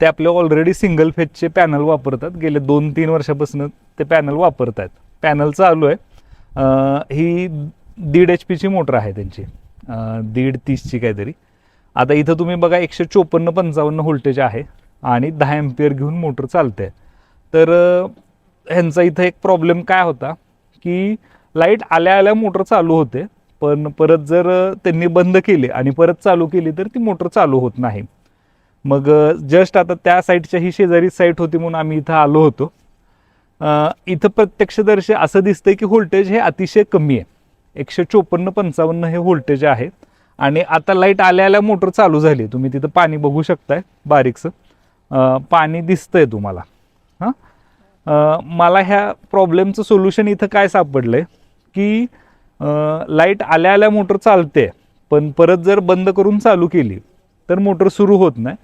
ते आपले already single फेजचे panel वापरतात. गेले दोन तीन वर्षापासून ते पॅनल वापरत आहेत पॅनल चालू आहे. ही दीड एच पीची मोटर आहे त्यांची. दीड तीसची काहीतरी. आता इथं तुम्ही बघा एकशे चोपन्न पंचावन्न व्होल्टेज आहे आणि दहा एम्पियर घेऊन मोटर चालते तर ह्यांचा इथं एक प्रॉब्लेम काय होता की लाइट आल्या आल्या मोटर चालू होते. पण परत जर त्यांनी बंद केली आणि परत चालू केली तर ती मोटर चालू होत नाही. मग जस्ट आता त्या साईडच्या ही शेजारी साईट होती म्हणून आम्ही इथं आलो होतो. इथं प्रत्यक्षदर्शी असं दिसतंय की व्होल्टेज हे अतिशय कमी आहे. एकशे चोपन्न पंचावन्न हे व्होल्टेज आहे. आणि आता लाइट आल्या आल्या मोटर चालू झाली तुम्ही तिथं पाणी बघू शकताय बारीकसं. पाणी दिसतंय तुम्हाला. हां? मला ह्या प्रॉब्लेमचं सोल्युशन इथं काय सापडलं आहे की लाइट आल्या आल्या मोटर चालते पण परत जर बंद करून चालू केली तर मोटर सुरू होत नाही.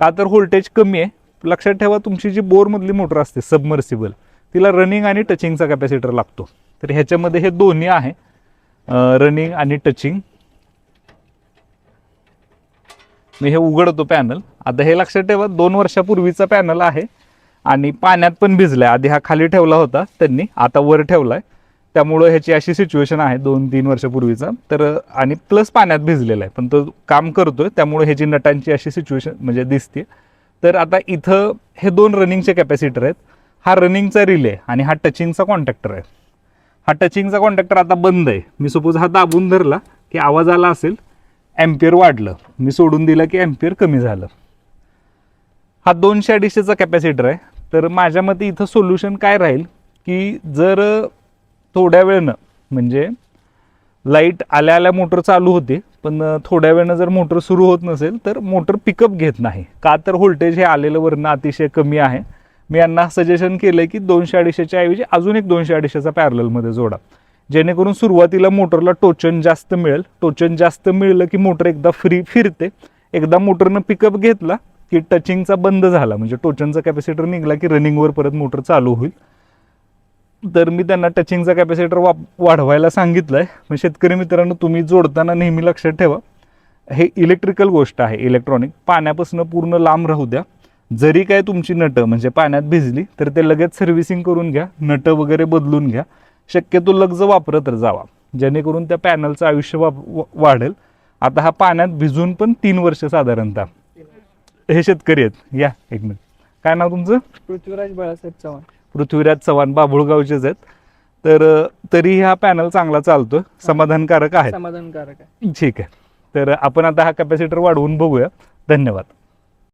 का तर व्होल्टेज कमी आहे. लक्षात ठेवा तुमची जी बोरमधली मोटर असते सबमर्सिबल तिला रनिंग आणि टचिंगचा कॅपॅसिटर लागतो. तर ह्याच्यामध्ये हे दोन्ही आहे. रनिंग आणि टचिंग मी हे उघडतो पॅनल आता हे लक्षात ठेवा दोन वर्षापूर्वीचा पॅनल आहे आणि पाण्यात पण भिजलाय. आधी हा खाली ठेवला होता त्यांनी आता वर ठेवलाय. त्यामुळं ह्याची अशी सिच्युएशन आहे दोन तीन वर्षापूर्वीचं. तर आणि प्लस पाण्यात भिजलेला आहे. पण तो काम करतोय त्यामुळे ह्याची नटांची अशी सिच्युएशन म्हणजे दिसते तर आता इथं हे दोन रनिंगचे कॅपॅसिटर आहेत. हा रनिंगचा रिले आणि हा टचिंगचा कॉन्टॅक्टर आहे. हा टचिंगचा कॉन्टॅक्टर आता बंद आहे. मी सपोज हा दाबून धरला की आवाज आला असेल ॲम्पियर वाढलं. मी सोडून दिलं की ॲम्पियर कमी झालं. हा दोनशे अडीचशेचा कॅपॅसिटर आहे. तर माझ्या मते इथं सोल्युशन काय राहील? की जर थोड्या वेळनं. म्हणजे लाइट आल्या आल्या मोटर चालू होते पण थोड्या वेळनं जर मोटर सुरू होत नसेल तर मोटर पिकअप घेत नाही. का तर व्होल्टेज हे आलेलं वरणं अतिशय कमी आहे. मी यांना सजेशन केलं की दोनशे अडीचशेच्या ऐवजी अजून एक दोनशे अडीचशेचा पॅरलमध्ये जोडा. जेणेकरून सुरुवातीला मोटरला टोचन जास्त मिळेल. टोचन जास्त मिळलं की मोटर एकदा फ्री फिरते. एकदा मोटरनं पिकअप घेतला की टचिंगचा बंद झाला. म्हणजे टोचनचा कॅपॅसिटर निघाला की रनिंगवर परत मोटर चालू होईल. तर मी त्यांना टचिंगचा कॅपॅसिटर वाप वाढवायला सांगितलं आहे मग शेतकरी मित्रांनो तुम्ही जोडताना नेहमी लक्षात ठेवा हे इलेक्ट्रिकल गोष्ट आहे इलेक्ट्रॉनिक पाण्यापासून पूर्ण लांब राहू द्या. जरी काय तुमची नटं म्हणजे पाण्यात भिजली तर ते लगेच सर्व्हिसिंग करून घ्या नटं वगैरे बदलून घ्या. शक्यतो लग्ज वापरत जावा. जेणेकरून त्या पॅनलचं आयुष्य वाप वा- वाढेल. आता हा पाण्यात भिजून पण तीन वर्ष साधारणतः. हे शेतकरी आहेत. या एक मिनिट. काय नाव तुमचं? पृथ्वीराज बाळासाहेब चव्हाण. पृथ्वीराज चव्हाण बाभुळगावचेच आहेत. तर तरी हा पॅनल चांगला चालतो समाधानकारक आहे समाधानकारक आहे. ठीक आहे. तर आपण आता हा कॅपॅसिटर वाढवून बघूया. धन्यवाद.